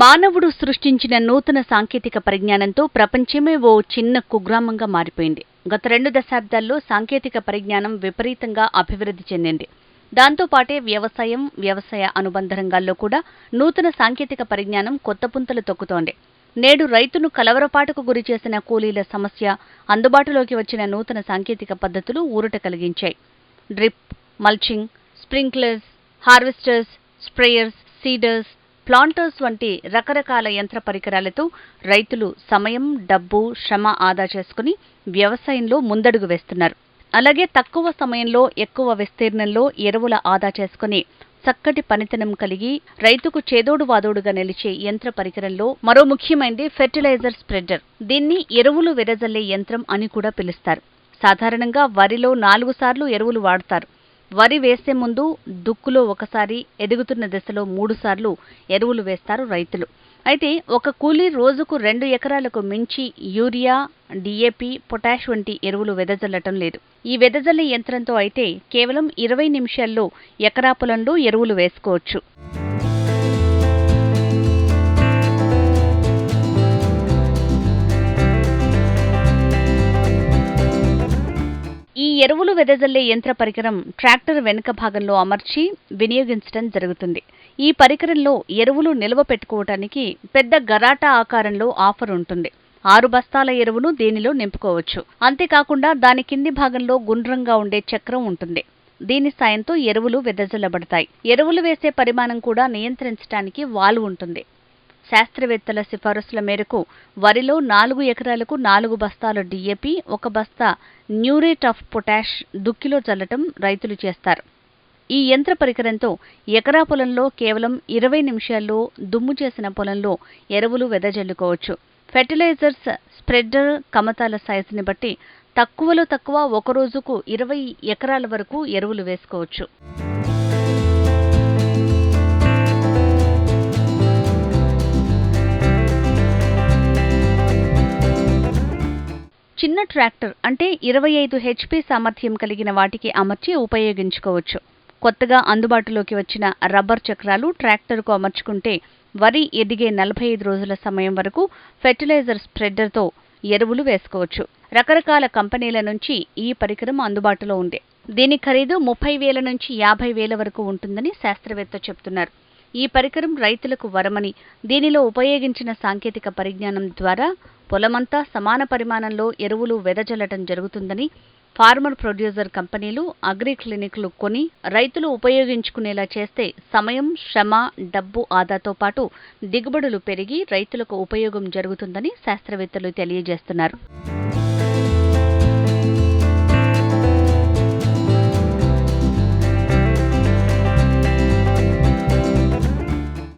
మానవుడు సృష్టించిన నూతన సాంకేతిక పరిజ్ఞానంతో ప్రపంచమే ఓ చిన్న కుగ్రామంగా మారిపోయింది. గత రెండు దశాబ్దాల్లో సాంకేతిక పరిజ్ఞానం విపరీతంగా అభివృద్ధి చెందింది. దాంతోపాటే వ్యవసాయం వ్యవసాయ అనుబంధ రంగాల్లో కూడా నూతన సాంకేతిక పరిజ్ఞానం కొత్త పుంతలు తొక్కుతోంది. నేడు రైతును కలవరపాటుకు గురి చేసిన కూలీల సమస్య అందుబాటులోకి వచ్చిన నూతన సాంకేతిక పద్ధతులు ఊరట కలిగించాయి. Drip mulching sprinklers harvesters sprayers seeders planters వంటి రకరకాల యంత్ర పరికరాలతో రైతులు సమయం డబ్బు శ్రమ ఆదా చేసుకుని వ్యవసాయంలో ముందడుగు వేస్తున్నారు. అలాగే తక్కువ సమయంలో ఎక్కువ విస్తీర్ణంలో ఎరువుల ఆదా చేసుకుని చక్కటి పనితనం కలిగి రైతుకు చేదోడు వాదోడుగా నిలిచే యంత్ర పరికరంలో మరో ముఖ్యమైనది ఫెర్టిలైజర్ స్ప్రెడర్ దీన్ని ఎరువులు విరజల్లే యంత్రం అని కూడా పిలుస్తారు. సాధారణంగా వరిలో నాలుగు సార్లు ఎరువులు వాడతారు. వరి వేసే ముందు దుక్కులో ఒకసారి ఎదుగుతున్న దశలో మూడుసార్లు ఎరువులు వేస్తారు రైతులు. అయితే ఒక కూలీ రోజుకు రెండు ఎకరాలకు మించి యూరియా డిఏపి పొటాష్ వంటి ఎరువులు వెదజల్లటం లేదు. ఈ వెదజల్లే యంత్రంతో అయితే కేవలం ఇరవై నిమిషాల్లో ఎకరా పొలంలో ఎరువులు వేసుకోవచ్చు. ఎరువులు వెదజల్లే యంత్ర పరికరం ట్రాక్టర్ వెనుక భాగంలో అమర్చి వినియోగించడం జరుగుతుంది. ఈ పరికరంలో ఎరువులు నిల్వ పెట్టుకోవటానికి పెద్ద గరాటా ఆకారంలో ఆఫర్ ఉంటుంది. ఆరు బస్తాల ఎరువును దీనిలో నింపుకోవచ్చు? అంతేకాకుండా దాని కింది భాగంలో గుండ్రంగా ఉండే చక్రం ఉంటుంది. దీని సాయంతో ఎరువులు వెదజల్లబడతాయి. ఎరువులు వేసే పరిమాణం కూడా నియంత్రించడానికి వాల్వ్ ఉంటుంది. శాస్త్రవేత్తల సిఫారసుల మేరకు వరిలో నాలుగు ఎకరాలకు నాలుగు బస్తాల డీఏపీ ఒక బస్తా న్యూరేట్ ఆఫ్ పొటాష్ దుక్కిలో చల్లటం రైతులు చేస్తారు. ఈ యంత్ర పరికరంతో ఎకరా పొలంలో కేవలం ఇరవై నిమిషాల్లో దుమ్ము చేసిన పొలంలో ఎరువులు వెదజల్లుకోవచ్చు. ఫెర్టిలైజర్స్ స్ప్రెడ్డర్ కమతాల సైజుని బట్టి తక్కువలో తక్కువ ఒక రోజుకు ఇరవై ఎకరాల వరకు ఎరువులు వేసుకోవచ్చు. చిన్న ట్రాక్టర్ అంటే ఇరవై ఐదు హెచ్పి సామర్థ్యం కలిగిన వాటికి అమర్చి ఉపయోగించుకోవచ్చు. కొత్తగా అందుబాటులోకి వచ్చిన రబ్బర్ చక్రాలు ట్రాక్టర్కు అమర్చుకుంటే వరి ఎదిగే నలభై ఐదు రోజుల సమయం వరకు ఫెర్టిలైజర్ స్ప్రెడ్డర్తో ఎరువులు వేసుకోవచ్చు. రకరకాల కంపెనీల నుంచి ఈ పరికరం అందుబాటులో ఉంది. దీని ఖరీదు ముప్పై వేల నుంచి యాభై వేల వరకు ఉంటుందని శాస్త్రవేత్త చెబుతున్నారు ఈ పరికరం రైతులకు వరమని దీనిలో ఉపయోగించిన సాంకేతిక పరిజ్ఞానం ద్వారా పొలమంతా సమాన పరిమాణంలో ఎరువులు వెదజల్లటం జరుగుతుందని ఫార్మర్ ప్రొడ్యూసర్ కంపెనీలు అగ్రి క్లినిక్లు కొని రైతులు ఉపయోగించుకునేలా చేస్తే సమయం శ్రమ డబ్బు ఆదాతో పాటు దిగుబడులు పెరిగి రైతులకు ఉపయోగం జరుగుతుందని శాస్త్రవేత్తలు తెలియజేస్తున్నారు.